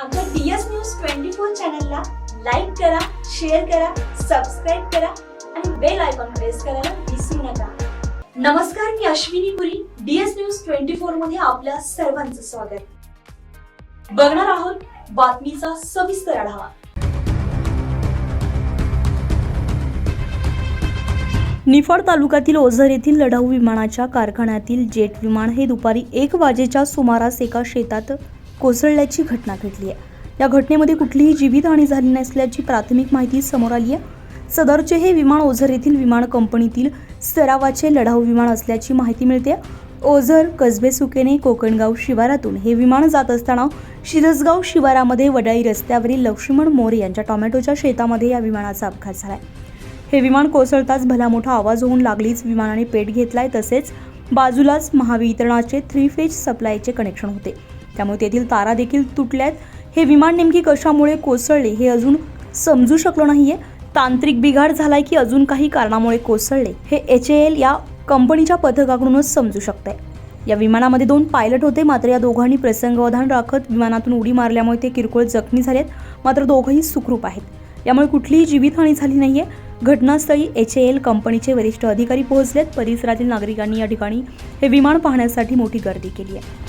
आमच्या D news twenty four चॅनलला like करा शेअर करा सबस्क्राईब करा आणि बेल आयकॉन प्रेस करायला विसरू नका. नमस्कार मी Ashwini Puri DS news twenty फोरमध्ये आपल्या सर्वांचं स्वागत. बघणार आहोत बातमीचा सविस्तर आढावा. निफाड तालुक्यातील ओझर येथील लढाऊ विमानाच्या कारखान्यातील जेट विमान हे दुपारी एक वाजेच्या सुमारास एका शेतात कोसळल्याची घटना घडली आहे. या घटनेमध्ये कुठलीही जीवितहानी झाली नसल्याची प्राथमिक माहिती समोर आली आहे. सदरचे हे विमान ओझर येथील विमान कंपनीतील सरावाचे लढाऊ विमान असल्याची माहिती मिळते. ओझर कसबे सुकेने कोकणगाव शिवारातून हे विमान जात असताना शिरसगाव शिवारामध्ये वडाई रस्त्यावरील लक्ष्मण मोरे यांच्या टोमॅटोच्या शेतामध्ये या विमानाचा अपघात झाला हे विमान कोसळताच भला मोठा आवाज होऊन लागलीच विमानाने पेट घेतलाय तसेच बाजूलाच महावितरणाचे थ्री फेज सप्लायचे कनेक्शन होते. त्यामुळे तेथील तारा देखील तुटल्यात. हे विमान नेमकी कशामुळे कोसळले हे अजून समजू शकलो नाहीये. तांत्रिक बिघाड झालाय की अजून काही कारणामुळे कोसळले हे एच एल या कंपनीच्या पथकाकडूनच समजू शकतंय. या विमानामध्ये दोन पायलट होते मात्र या दोघांनी प्रसंगावधान राखत विमानातून उडी मारल्यामुळे ते किरकोळ जखमी झालेत मात्र दोघंही सुखरूप आहेत. यामुळे कुठलीही जीवितहानी झाली नाहीये. घटनास्थळी एच ए एल कंपनीचे वरिष्ठ अधिकारी पोहोचलेत. परिसरातील नागरिकांनी या ठिकाणी हे विमान पाहण्यासाठी मोठी गर्दी केली आहे.